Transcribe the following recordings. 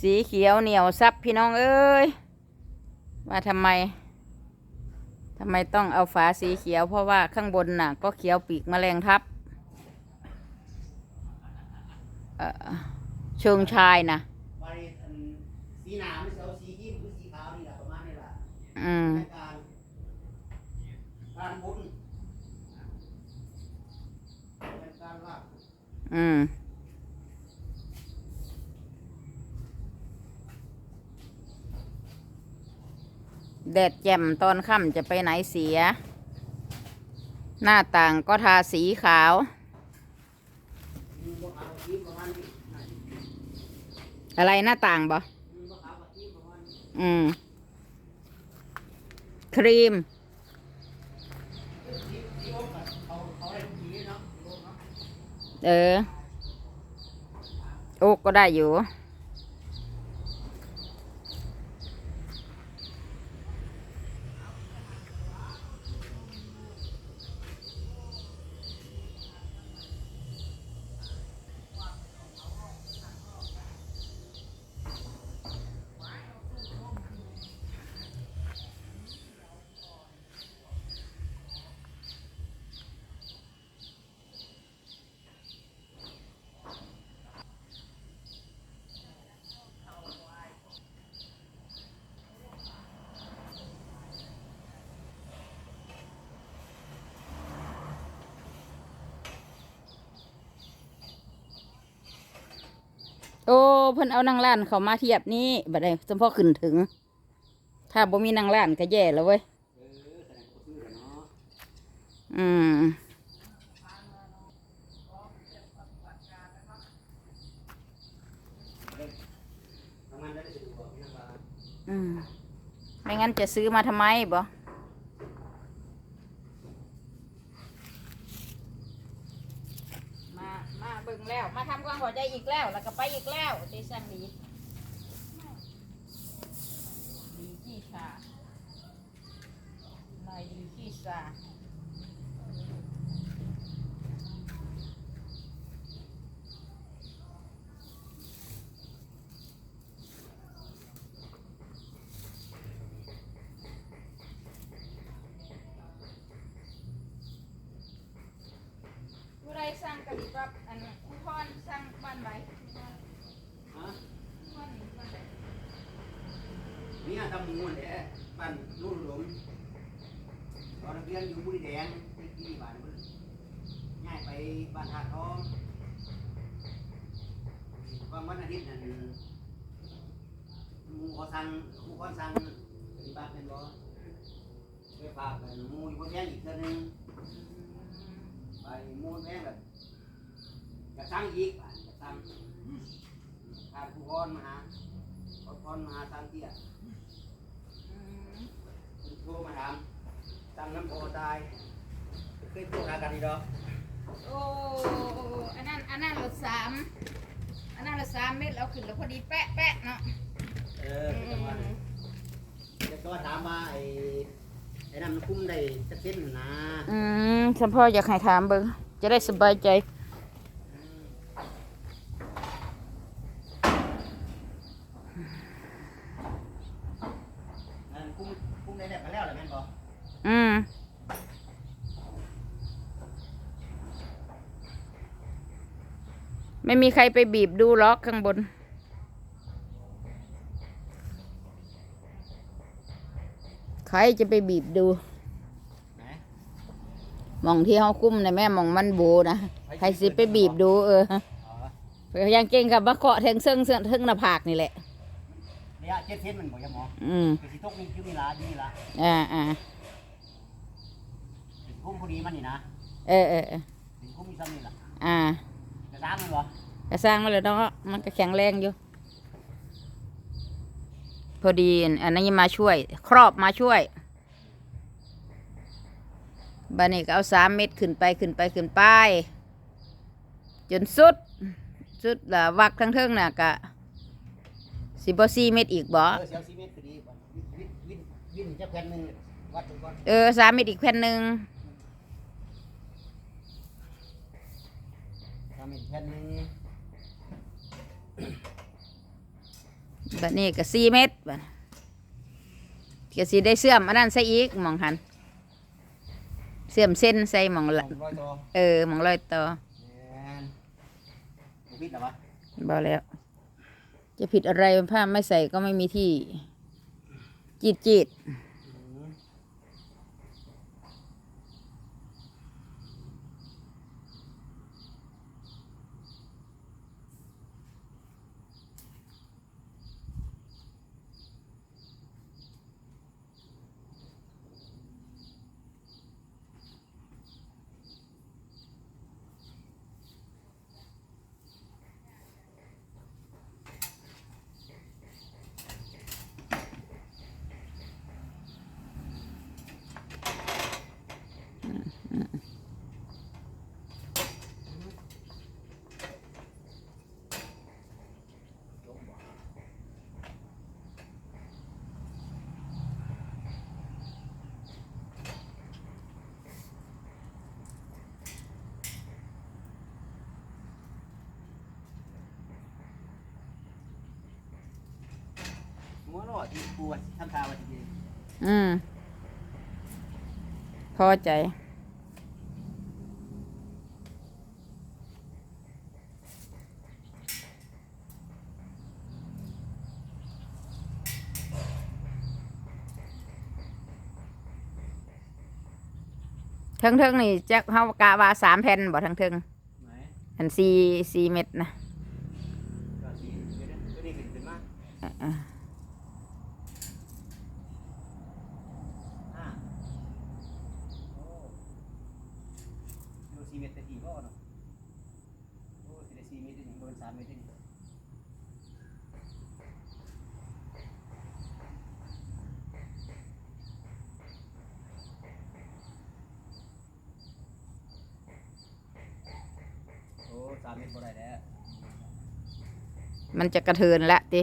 สีเขียวเหนียวซับพี่น้องเอ้ยว่าทำไมทำไมต้องเอาฝาสีเขียว เพราะว่าข้างบนน่ะ ก็เขียวปีกแมลงทับเอ่อเชิงชายนะบริษัทสีหนามไม่ใช่เอาสีที่หรือสีขาวนี่แหละประมาณนี้แหละอืมในการการบุญเป็นการลากอืม แดดแจ่มตอนค่ำจะไปไหนเสีย หน้าต่างก็ทาสีขาว อะไรหน้าต่างบ่อืม ครีม เออ โอ๊กก็ได้อยู่ เพิ่นเอานางล้านเขามาเทียบนี่บัดนี้สมพ่อขึ้นถึง ถ้าบ่มีนางล้านก็แย่แล้วเว้ยอือกันเนาะอืมอืมไม่งั้นจะซื้อมาทำไมบ่มา มาเบิ่งแล้ว มาทำความเข้าใจอีกแล้ว แล้วก็ไปอีกแล้วเจสันดีดีที่ชาลายดีที่ชาผู้ใดสร้างกะดิกับอันคุณพ่อ สร้างบ้านไหนฮะบ้านไหนบ้านไหนเนี่ยทำมูลเนี่ยบ้านนู่นหลงตอนเรียนอยู่บุรีแดงที่ที่บ้านมึงย้ายไปบ้านท่าทองบางวันอาทิตย์นั่นมูขาสั่งครูขาสั่งปฏิบัติเป็นบ่ไปฝากกันมูอยู่บนแพงอีกเท่านึงไปมูแพงแบบ จะสั่งอีกบ้านจะสั่งทางครูพรมาหาครูพรมาหาสั่งเตี้ยอืมโทรมาถามตั้งน้ำโพตายเคยโทรหากันอีกดอกโอ้อันนั้นอันนั้นละสามอันนั้นละสามเม็ดแล้วขึ้นแล้วพอดีแปะแปะเนาะเออจังหวะนั้นเดี๋ยวก็ถามว่าไอ้ไอ้น้ำมันคุ้มได้จักเส้นหนนะอืมฉันพ่ออยากให้ถามเบิ่งจะได้สบายใจ นั่นคุ้มคุ้มได้แล้วกันแล้วเหรอแม่นบ่ อืม ไม่มีใครไปบีบดูล็อกข้างบน ใครจะไปบีบดูไหนหมองที่เขาคุ้มนะแม่หมองมันโบนะ ใครสิไปบีบดูเอออ๋อยังเก่งกับมะเกาะเทิงเซิงเซิงเทิงหน้าผากนี่แหละระยะเจ็ดเส้นมันบ่ยังหมออืมคือสิตกนี่คือมีลาอยู่นี่ละอ่าอ่าสิคุ้มพอดีมันนี่นะ เออเออเออสิคุ้มมีซ้ำนี่ล่ะอ่า จะตามมันบ่ก็สร้างมาเลยเนาะมันก็แข็งแรงอยู่ พอดีอันนี้มาช่วย ครอบมาช่วยบันนี้ก็เอาสามเม็ดขึ้นไปขึ้นไปขึ้นไป จนสุด สุดละวักทั้งเทิงน่ะกะสิบสี่เม็ดอีกบ่เออเสียวซีเมตรคือดีบ่วินวินวินจะแผ่นหนึงวัดถึงก่อนเออสามเม็ดอีกแผ่นหนึ่ง ทำ อีกแผ่นหนึงบัดนี้ก็สี่เมตรบัดก็สิได้เสื่อมอันนั้นใส่อีกหมองหันเสื่อมเส้นใส่หมองละสองร้อยตัวเออหมองลอยต่อแม่นบ่ผิดเหรอวะบอแล้ว จะผิดอะไรผ้าไม่ใส่ก็ไม่มีที่ จีดจีดอืม หัวเรอดที่ปวดทำทาวันดีอืม พอใจเทิงเทิงๆนี่จะเฮากะว่าสามแผ่นบ่เทิงเทิงไหนๆอันสี่สี่เม็ดนะ ก็สีเดี๋ยวนี้เดี๋ยวนี้ขึ้นขึ้นมา อะ อ่าโอ้ดู สี่เมตรต่ทีก็เนาะโอ้สิได้สี่เมตรนี่บ่เป็นสามเมตรนี่โอ้สามเมตรบ่ได้แล้วมันจะกระเทินละติ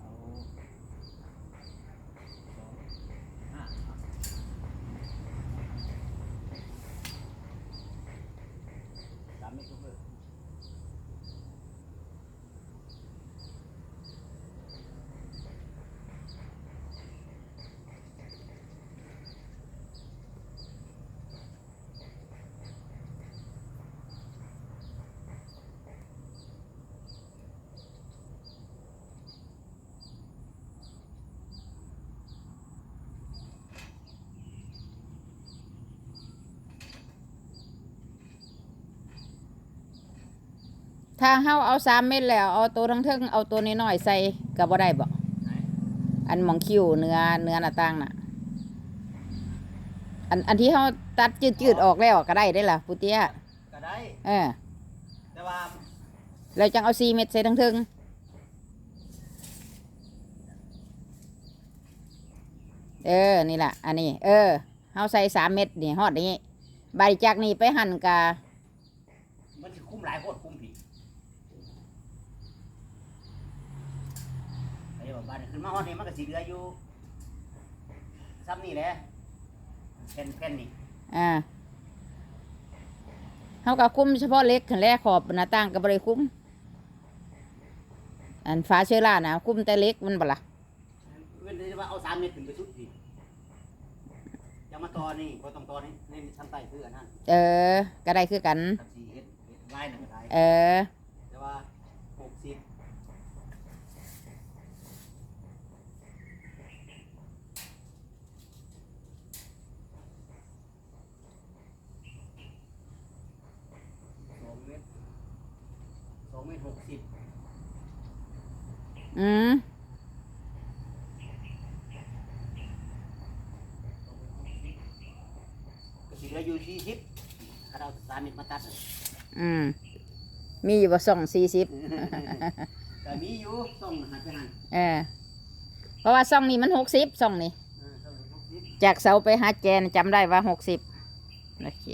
เอาสองห้าสามเมตรทุกเลย ถ้าเฮาเอาสามเม็ดแล้ว เอาตัวทั้งเทิงเอาตัวน้อยๆใส่ก็บ่ได้บ่ไหนอันหมองคิ้วเนื้อเนื้อหน้าต่างน่ะ อันอันที่เฮาตัดจืดๆออกแล้วก็ได้ได้ล่ะพุเตียก็ได้ เออแต่ว่าแล้วจังเอา4เม็ดใส่ทั้งเทิงเออ นี่ล่ะอันนี้ เออ เฮาใส่สามเม็ดนี่ฮอดนี้ ใบจากนี่ไปหั่นกะมันจะคุ้มหลายโคตรคุ้มผิดไอ้บอกบ้า นขึ้นมาฮอดนี่มันก็สิเหลืออยู่ซ้ำนี่แหละแผ่นแผ่นนี่อ่าเฮาก็คุมเฉพาะเล็กขันแรกขอบหน้าต่างก็บ่ได้คุมอันฟ้าเชื้อรานะคุมแต่เล็กมันบ่ล่ะเว้นแต่ว่าเอาสามเมตรถึงไปสุดผิดอยังมาต่อนี่ก็ต้องต่อนี่ในชั้นใต้คืออันนั้นเออก็ได้คือกันสักสี่เฮ็ดเฮ็ดลายหนึ่งก็ได้ เออ แต่ว่าหกสิบสองเมตรสองเมตรห กสิบอืมก็สิเหลืออยู่สี่สิบถ้าเราสามเมตรมาตัดอืมมีอยู่บ่สองสี่สิบแต่มีอยู่ต้องหันไปหันเออเพราะว่าซ่องนี้มันหกสิบซ่องนี้เออต้องหกสิบจากเสาไปหาแกนจำได้ว่าหกสิบโอเค